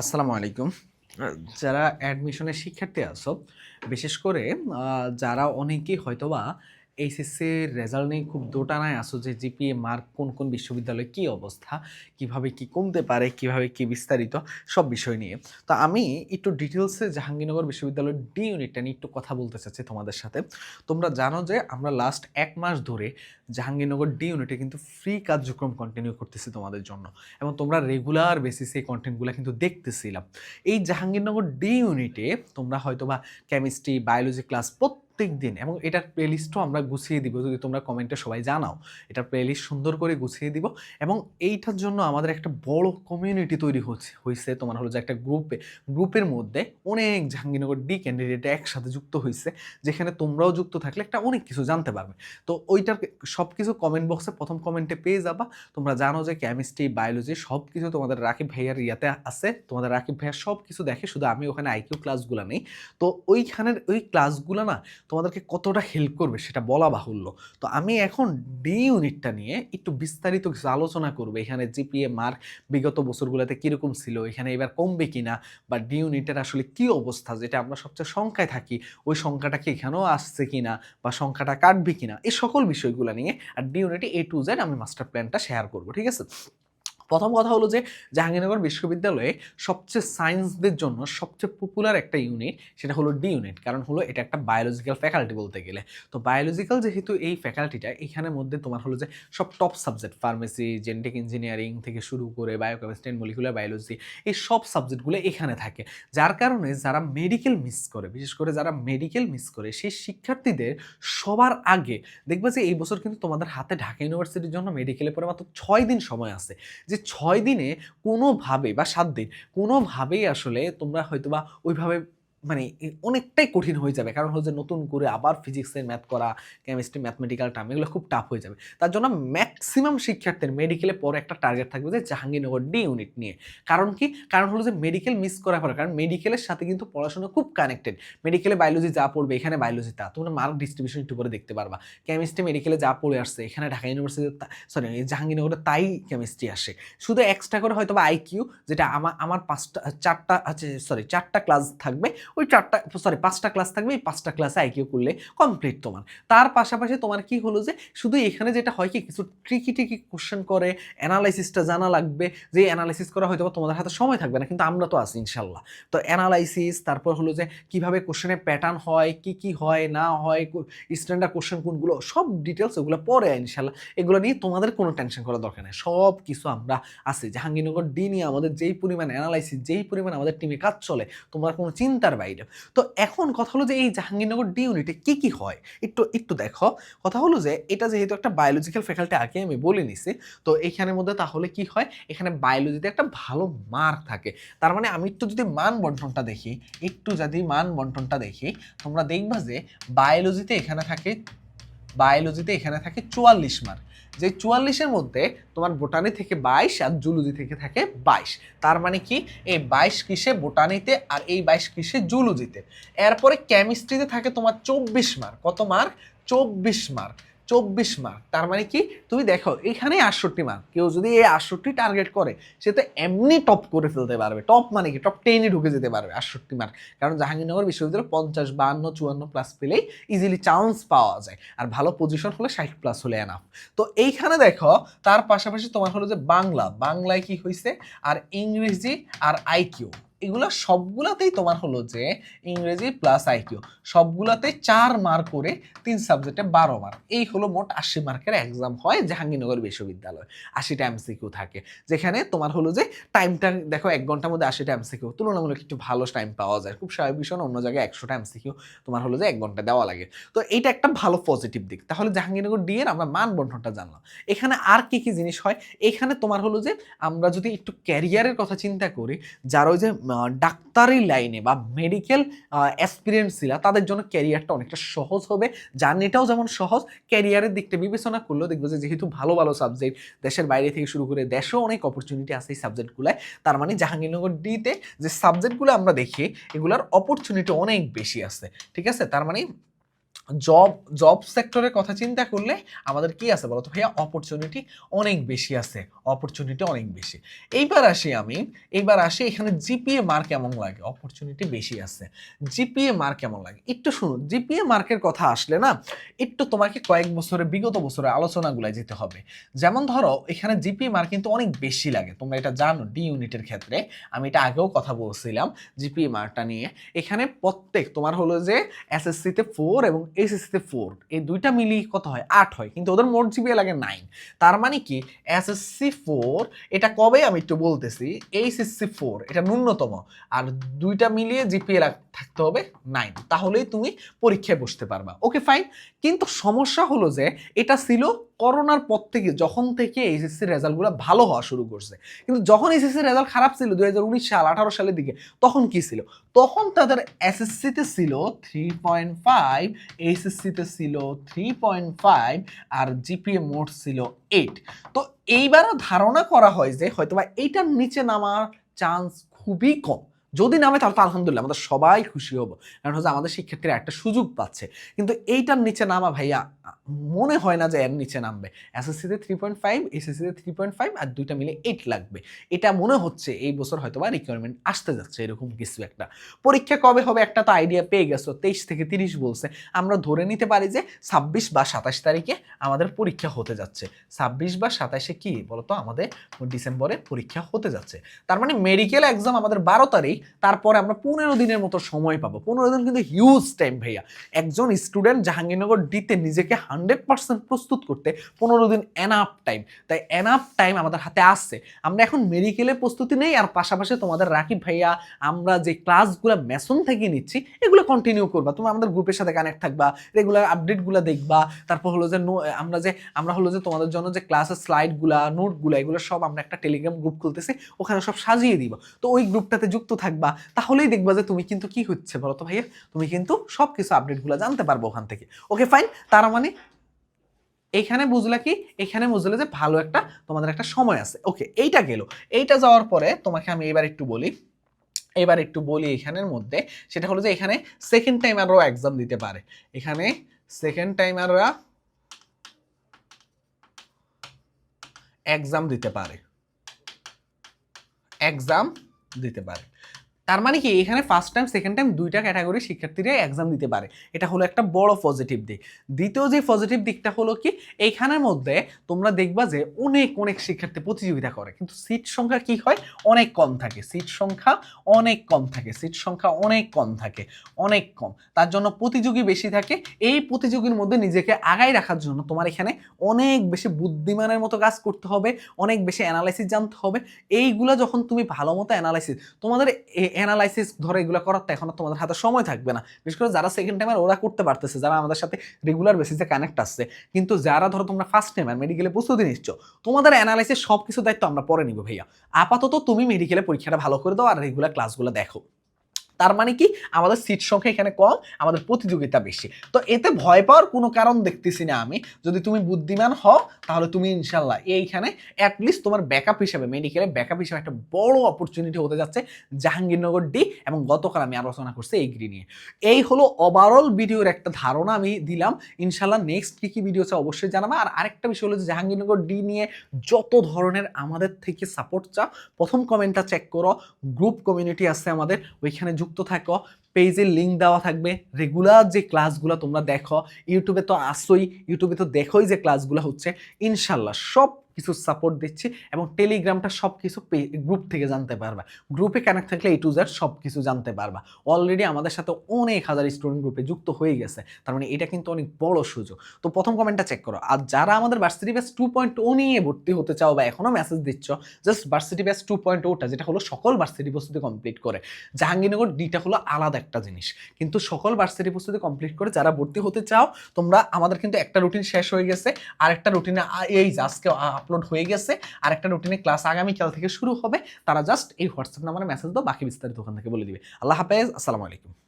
আসসালামু আলাইকুম। যারা অ্যাডমিশনের শিক্ষার্থী আছো বিশেষ করে যারা অনেকেই হয়তোবা এইচএসসির রেজাল্ট নিয়ে খুব দোটানায় আসো যে জিপিএ, মার্ক, কোন কোন বিশ্ববিদ্যালয়ে কী অবস্থা? কীভাবে কি কমতে পারে? কীভাবে কি বিস্তারিত? সব বিষয় নিয়ে। তো আমি একটু ডিটেলসে জাহাঙ্গীরনগর বিশ্ববিদ্যালয়ের ডি ইউনিটটা নিয়ে একটু কথা বলতে চাচ্ছি তোমাদের সাথে। তোমরা জানো যে আমরা লাস্ট এক মাস ধরে জাহাঙ্গীরনগর ডি ইউনিটে কিন্তু ফ্রি কার্যক্রম কন্টিনিউ করতেছি তোমাদের জন্য। এবং তোমরা রেগুলার বেসিসে এই কন্টেন্টগুলো কিন্তু দেখতেছিলাম। এই জাহাঙ্গীরনগর ডি ইউনিটে তোমরা হয়তো বা কেমিস্ট্রি বায়োলজি ক্লাস প্রত্যেক দিন, এবং এটার প্লেলিস্টও আমরা গুছিয়ে দিব, যদি তোমরা কমেন্টে সবাই জানাও, এটার প্লেলিস্ট সুন্দর করে গুছিয়ে দিব, এবং এইটার জন্য আমাদের একটা বড় কমিউনিটি তৈরি হচ্ছে হয়েছে তোমার হলো যে একটা গ্রুপে গ্রুপের মধ্যে অনেক জাহাঙ্গীরনগর ডি ক্যান্ডিডেট একসাথে যুক্ত হয়েছে যেখানে তোমরাও যুক্ত থাকলে একটা অনেক কিছু জানতে পারবে। তো ওইটার সব কিছু কমেন্ট বক্সে প্রথম কমেন্টে পেয়ে যাবা, তোমরা জানো যে কেমিস্ট্রি বায়োলজি সব কিছু তোমাদের রাকিব ভাইয়ার ইয়াতে আছে, তোমাদের রাকিব ভাইয়ার সব কিছু দেখে, শুধু আমি ওখানে আইকিউ ক্লাসগুলো নেই। তো ওইখানের ওই ক্লাসগুলো না তোমাদেরকে কতটা হেল্প করবে সেটা বলা বাহুল্য। তো আমি এখন ডি ইউনিটটা নিয়ে একটু বিস্তারিত কিছু আলোচনা করব। এখানে জিপিএ মার্ক বিগত বছরগুলোতে কীরকম ছিল, এখানে এবার কমবে কি না বা ডি ইউনিটের আসলে কী অবস্থা যেটা আমরা সবচেয়ে সংখ্যায় থাকি, ওই সংখ্যাটা কি এখানেও আসছে কি না বা সংখ্যাটা কাটবে কি না এই সকল বিষয়গুলো নিয়ে আর ডি ইউনিটে এ টু জেড আমি মাস্টার প্ল্যানটা শেয়ার করব, ঠিক আছে? প্রথম কথা হলো যে জাহাঙ্গীরনগর বিশ্ববিদ্যালয়ে সবচেয়ে সায়েন্সদের জন্য সবচেয়ে পপুলার একটা ইউনিট সেটা হলো ডি ইউনিট কারণ হলো এটা একটা বায়োলজিক্যাল ফ্যাকাল্টি বলতে গেলে। তো বায়োলজিক্যাল যেহেতু এই ফ্যাকাল্টিটা এখানের মধ্যে তোমার হলো যে সব top subject pharmacy genetic engineering থেকে শুরু করে বায়োকেমিস্ট্রি মলিকুলার বায়োলজি এই সব সাবজেক্টগুলো এখানে থাকে। যার কারণে যারা মেডিকেল মিস করে, বিশেষ করে যারা মেডিকেল মিস করে, সেই শিক্ষার্থীদের সবার আগে, দেখবে যে এই বছর কিন্তু তোমাদের হাতে ঢাকা ইউনিভার্সিটির জন্য মেডিকেলে পরে মাত্র ছয় দিন সময় আছে। যে ছয় দিনে কোনোভাবে বা সাত দিন কোনোভাবেই আসলে তোমরা হয়তো বা ওইভাবে মানে অনেকটাই কঠিন হয়ে যাবে। কারণ হচ্ছে নতুন করে আবার ফিজিক্সের ম্যাথ করা কেমিস্ট্রি ম্যাথমেটিক্যাল টার্ম এগুলো খুব টাফ হয়ে যাবে। তার জন্য ম্যাক্সিমাম শিক্ষার্থীর মেডিকেলে পরে একটা টার্গেট থাকবে যে, জাহাঙ্গীরনগর ডি ইউনিট নিয়ে। কারণ কি? কারণ হলো যে মেডিকেল মিস করা পরে, কারণ মেডিকেলের সাথে কিন্তু পড়াশোনা খুব কানেক্টেড মেডিকেলে বায়োলজি যা পড়বে, এখানে বায়োলজি তা। তোমরা মার্ক ডিস্ট্রিবিউশন একটু করে দেখতে পারবা। কেমিস্ট্রি মেডিকেলে যা পড়ে আসছে, এখানে ঢাকা ইউনিভার্সিটি সরি জাহাঙ্গীরনগরে তাই কেমিস্ট্রি আসে। শুধু এক্সট্রা করে হয়তো বা আইকিউ যেটা আমার আমার পাঁচটা, চারটা আছে সরি চারটা ক্লাস থাকবে ওই চারটা সরি পাঁচটা ক্লাস থাকবে, এই পাঁচটা ক্লাসে আইকিউ করলে কমপ্লিট তোমার। তার পাশাপাশি তোমার কি হলো যে, শুধু এখানে যেটা হয় কি, কিছু ট্রিকি ট্রিকি কোশ্চেন করে অ্যানালাইসিসটা জানা লাগবে, যে অ্যানালাইসিস করা হয়তো তোমাদের হাতে সময় থাকবে না, কিন্তু আমরা তো আছি, ইনশাল্লাহ। তো অ্যানালাইসিস তারপর হলো যে, কীভাবে কোশ্চেনের প্যাটার্ন হয়, কি কি হয়, না হয় স্ট্যান্ডার্ড কোশ্চেন কোনগুলো, সব ডিটেলস ওগুলো পরে ইনশাল্লাহ। এগুলো নিয়ে তোমাদের কোনো টেনশন করার দরকার নেই। সব কিছু আমরা আছি। জাহাঙ্গীরনগর ডি নিয়ে আমাদের যেই পরিমাণ অ্যানালাইসিস যেই পরিমাণ আমাদের টিমে কাজ চলে, তোমার কোনো চিন্তার বাইরে। তো এখন কথা হলো যে এই জাহাঙ্গীরনগর ডি ইউনিটে কী কী হয়? একটু একটু দেখো। কথা হলো যে এটা যেহেতু একটা বায়োলজিক্যাল ফ্যাকাল্টি আগে আমি বলে নিছি, তো এখানের মধ্যে তাহলে কি হয়? এখানে বায়োলজিতে একটা ভালো মার্ক থাকে। তার মানে আমি একটু যদি মান বন্টনটা দেখি, একটু যদি মান বন্টনটা দেখি, তোমরা দেখবা যে বায়োলজিতে এখানে থাকে বায়োলজিতে এখানে থাকে চুয়াল্লিশ মার্ক যে চুয়াল্লিশের মধ্যে তোমার বোটানি থেকে বাইশ আর জুলুজি থেকে থাকে বাইশ। তার মানে কি? এই বাইশ কিসে? বোটানিতে আর এই বাইশ কিসে জুলুজিতে। এরপরে কেমিস্ট্রিতে থাকে তোমার চব্বিশ মার্ক কত মার্ক চব্বিশ মার্ক চব্বিশ মার্ক তার মানে কি? তুমি দেখো এখানে আটষট্টি মার্ক কেউ যদি এই আটষট্টি টার্গেট করে, সে তো এমনি টপ করে ফেলতে পারবে। টপ মানে কি? টপ টেনে ঢুকে যেতে পারবে আটষট্টি মার্ক কারণ জাহাঙ্গীরনগর বিশ্ববিদ্যালয় পঞ্চাশ, বাহান্ন, চুয়ান্ন প্লাস পেলেই ইজিলি চান্স পাওয়া যায়। আর ভালো পজিশন হলে ষাট প্লাস হলে এনাফ তো এইখানে দেখো, তার পাশাপাশি তোমার হলো যে বাংলা। বাংলায় কি হয়েছে আর ইংরেজি আর আইকিউ এগুলো সবগুলাতেই তোমার হলো যে ইংরেজি প্লাস আইকিউ সবগুলাতেই চার মার্ক করে তিন সাবজেক্টে বারো মার্ক এই হলো মোট আশি মার্কের এক্সাম হয় জাহাঙ্গীরনগর বিশ্ববিদ্যালয়। আশিটা এমসিকিউ থাকে। যেখানে তোমার হলো যে টাইমটা দেখো এক ঘণ্টার মধ্যে আশিটা এমসিকিউ তুলনামূলক একটু ভালো টাইম পাওয়া যায়। খুব স্বাভাবিক বিষয় অন্য জায়গায় একশোটা এমসিকিউ তোমার হলো যে এক ঘণ্টা দেওয়া লাগে। তো এইটা একটা ভালো পজিটিভ দিক। তাহলে জাহাঙ্গীরনগর ডি এর আমরা মান বন্টনটা জানলাম। এখানে আর কি কি জিনিস হয়? এখানে তোমার হলো যে আমরা যদি একটু ক্যারিয়ারের কথা চিন্তা করি, যারা ওই যে ডাক্তারি লাইনে বা মেডিকেল অ্যাসপিরিয়েন্স ছিল তাদের জন্য ক্যারিয়ারটা অনেকটা সহজ হবে। জার্নিটাও যেমন সহজ ক্যারিয়ারের দিকটা বিবেচনা করলেও দেখব যে যেহেতু ভালো ভালো সাবজেক্ট দেশের বাইরে থেকে শুরু করে দেশেও অনেক অপরচুনিটি আছে এই সাবজেক্টগুলায় তার মানে জাহাঙ্গীরনগর ডিতে যে সাবজেক্টগুলো আমরা দেখি, এগুলোর অপরচুনিটি অনেক বেশি আছে। ঠিক আছে? তার মানে জব জব সেক্টরের কথা চিন্তা করলে আমাদের কি আছে বলতো ভাইয়া? অপরচুনিটি অনেক বেশি আছে। অপরচুনিটি অনেক বেশি। এইবার আসি আমি, এইবার আসি এখানে জিপিএ মার্ক কেমন লাগে? অপরচুনিটি বেশি আছে। জিপিএ মার্ক কেমন লাগে? একটু শুনুন জিপিএ মার্কের কথা আসলে না, একটু তোমাকে কয়েক বছরে, বিগত বছরের আলোচনাগুলো যেতে হবে। যেমন ধরো, এখানে জিপিএ মার্ক কিন্তু অনেক বেশি লাগে। তোমরা এটা জানো ডি ইউনিটের ক্ষেত্রে। আমি এটা আগেও কথা বলছিলাম জিপিএ মার্কটা নিয়ে। এখানে প্রত্যেক তোমার হলো যে এসএসসিতে ফোর এবং এসএসসিতে ফোর এই দুইটা মিলিয়ে কত হয়? আট হয়। কিন্তু ওদের মোট জিপিএ লাগে নাইন তার মানে কি? এস এস সি ফোর এটা কবে আমি একটু বলতেছি? এইচএসসি ফোর এটা ন্যূনতম। আর দুইটা মিলিয়ে জিপিএ থাকতে হবে নাইন তাহলেই তুমি পরীক্ষায় বসতে পারবা। ওকে ফাইন কিন্তু সমস্যা হলো যে, এটা ছিল করোনার পর থেকে, যখন থেকে এইচএসসি রেজাল্টগুলো ভালো হওয়া শুরু করছে, কিন্তু যখন এইচএসসি রেজাল্ট খারাপ ছিল দু হাজার উনিশ সাল, আঠারো সালের দিকে, তখন কি ছিল? তখন তাদের এসএসসিতে ছিল থ্রি পয়েন্ট ফাইভ এইচএসসিতে ছিল থ্রি পয়েন্ট ফাইভ আর জিপিএ মোট ছিল এইট তো এইবারও ধারণা করা হয় যে হয়তোবা এইটার নিচে নামার চান্স খুবই কম। যদি নামে তাহলে তো আলহামদুলিল্লাহ আমাদের সবাই খুশি হব। কারণ হচ্ছে আমাদের শিক্ষার্থীরা একটা সুযোগ পাচ্ছে। কিন্তু এইটার নিচে নামা ভাইয়া মনে হয় না যে এর নিচে নামবে। এসএসসিতে থ্রি পয়েন্ট ফাইভ এসএসসিতে থ্রি পয়েন্ট ফাইভ আর দুইটা মিলে এইট লাগবে। এটা মনে হচ্ছে এই বছর হয়তো বা রিকোয়ারমেন্ট আসতে যাচ্ছে এরকম কিছু একটা। পরীক্ষা কবে হবে একটা তো আইডিয়া পেয়ে গেছো, তেইশ থেকে তিরিশ বলছে। আমরা ধরে নিতে পারি যে ছাব্বিশ বা সাতাশ তারিখে আমাদের পরীক্ষা হতে যাচ্ছে। ছাব্বিশ বা সাতাশে কি বলতো? আমাদের ডিসেম্বরে পরীক্ষা হতে যাচ্ছে। তার মানে মেডিকেল এক্সাম আমাদের বারো তারিখ, তারপরে আমরা পনেরো দিনের মতো সময় পাবো। পনেরো দিন কিন্তু হিউজ টাইম ভাইয়া। একজন স্টুডেন্ট জাহাঙ্গীরনগর ডিতে নিজেকে হান্ড্রেড পার্সেন্ট প্রস্তুত করতে পনেরো দিন এনাফ টাইম তাই এনাফ টাইম আমাদের হাতে আসছে। আমরা এখন মেডিকেলের প্রস্তুতি নেই, আর পাশাপাশি তোমাদের রাকিব ভাইয়া, আমরা যে ক্লাসগুলো মেসন থেকে নিচ্ছি, এগুলো কন্টিনিউ করবা। তুমি আমাদের গ্রুপের সাথে কানেক্ট থাকবা রেগুলার আপডেটগুলো দেখবা। তারপর হলো যে আমরা যে, আমরা হলো যে তোমাদের জন্য যে ক্লাসের স্লাইডগুলা নোটগুলো এগুলো সব আমরা একটা টেলিগ্রাম গ্রুপ খুলতেছি, ওখানে সব সাজিয়ে দিব। তো ওই গ্রুপটাতে যুক্ত থাকবা, তাহলেই দেখবা যে তুমি কিন্তু কি হচ্ছে বলো তো ভাইয়া? তুমি কিন্তু সব কিছু আপডেটগুলো জানতে পারব ওখান থেকে। ওকে ফাইন তার মানে এখানে বুঝলে কি? এখানে বুঝলে যে ভালো একটা তোমাদের একটা সময় আছে। ওকে এইটা গেল। এইটা যাওয়ার পরে তোমাকে আমি এবার একটু বলি। এবার একটু বলি এখানের মধ্যে। সেটা হলো যে এখানে সেকেন্ড টাইম আরও এক্সাম দিতে পারে। এখানে সেকেন্ড টাইম আররা এক্সাম দিতে পারে। এক্সাম দিতে পারে। তার মানে কি? এখানে ফার্স্ট টাইম সেকেন্ড টাইম দুইটা ক্যাটাগরি শিক্ষার্থীরা এক্সাম দিতে পারে। এটা হলো একটা বড় পজিটিভ দিক। দ্বিতীয় যে পজিটিভ দিকটা হলো কি? এইখানের মধ্যে তোমরা দেখবা যে অনেক অনেক শিক্ষার্থী প্রতিযোগিতা করে। কিন্তু সিট সংখ্যা কি হয়? অনেক কম থাকে। সিট সংখ্যা অনেক কম থাকে। সিট সংখ্যা অনেক কম থাকে। অনেক কম। তার জন্য প্রতিযোগী বেশি থাকে। এই প্রতিযোগীর মধ্যে নিজেকে আগায় রাখার জন্য তোমার এখানে অনেক বেশি বুদ্ধিমানের মতো কাজ করতে হবে। অনেক বেশি অ্যানালাইসিস জানতে হবে। এইগুলো যখন তুমি ভালো মতো অ্যানালাইসিস তোমাদের অ্যানালাইসিস ধরে এগুলো করার তো এখন তোমাদের হাতে সময় থাকবে না। বিশেষ করে যারা সেকেন্ড টাইমের ওরা করতে পারতেছে, যারা আমাদের সাথে রেগুলার বেসিসে কানেক্ট আসছে। কিন্তু যারা ধরো তোমরা ফার্স্ট টাইম আর মেডিকেলে প্রস্তুতি নিচ্ছ, তোমাদের অ্যানালাইসিস সব কিছু দায়িত্ব আমরা পরে নিব ভাইয়া। আপাতত তুমি মেডিকেলে পরীক্ষাটা ভালো করে দাও আর রেগুলার ক্লাসগুলো দেখো। তার মানে কি? আমাদের সিট সংখ্যা এখানে কম, আমাদের প্রতিযোগিতা বেশি। তো এতে ভয় পাওয়ার কোনো কারণ দেখতেছি না আমি। যদি তুমি বুদ্ধিমান হও, তাহলে তুমি ইনশাল্লাহ এইখানে অ্যাটলিস্ট তোমার ব্যাকআপ হিসাবে মেডিকেলে ব্যাকআপ হিসাবে একটা বড় অপরচুনিটি হতে যাচ্ছে জাহাঙ্গীরনগর ডি এবং গতকাল আমি আলোচনা করছি এই গ্রি নিয়ে। এই হলো ওভারঅল ভিডিওর একটা ধারণা আমি দিলাম। ইনশাল্লাহ নেক্সট কী কী ভিডিও আছে অবশ্যই জানাব। আর আরেকটা বিষয় হলো যে জাহাঙ্গীরনগর ডি নিয়ে যত ধরনের আমাদের থেকে সাপোর্ট চাও, প্রথম কমেন্টটা চেক করো। গ্রুপ কমিউনিটি আছে আমাদের, ওইখানে যুক্ত থাকো পেজের লিঙ্ক দেওয়া থাকবে। রেগুলার যে ক্লাসগুলো তোমরা দেখো ইউটিউবে তো আসোই ইউটিউবে তো দেখোই যে ক্লাসগুলো হচ্ছে। ইনশাল্লাহ সব কিছু সাপোর্ট দিচ্ছি এবং টেলিগ্রামটা সব কিছু গ্রুপ থেকে জানতে পারবা। গ্রুপে কানেক্ট থাকলে এই টু জেড সব কিছু জানতে পারবা। অলরেডি আমাদের সাথে অনেক হাজার স্টুডেন্ট গ্রুপে যুক্ত হয়ে গেছে। তার মানে এটা কিন্তু অনেক বড় সুযোগ। তো প্রথম কমেন্টটা চেক করো। আর যারা আমাদের ভার্সিটি ব্যাস টু পয়েন্ট ও নিয়ে ভর্তি হতে চাও বা এখনও মেসেজ দিচ্ছ just varsity base two point ওটা যেটা হলো সকল ভার্সিটি প্রস্তুতি কমপ্লিট করে। জাহাঙ্গীরনগর ডিটা হলো আলাদা একটা জিনিস। কিন্তু সকল ভার্সিটি প্রস্তুতি কমপ্লিট করে যারা ভর্তি হতে চাও, তোমরা আমাদের কিন্তু একটা রুটিন শেষ হয়ে গেছে। আর একটা রুটিনে এই আজকে আপলোড হয়ে গেছে। আর একটা রুটিনে ক্লাস আগামীকাল থেকে শুরু হবে। তারা জাস্ট এই হোয়াটসঅ্যাপ নাম্বারে মেসেজ দাও, বাকি বিস্তারিত ওখান থেকে বলে দিবে। আল্লাহ হাফেজ, আসসালামু আলাইকুম।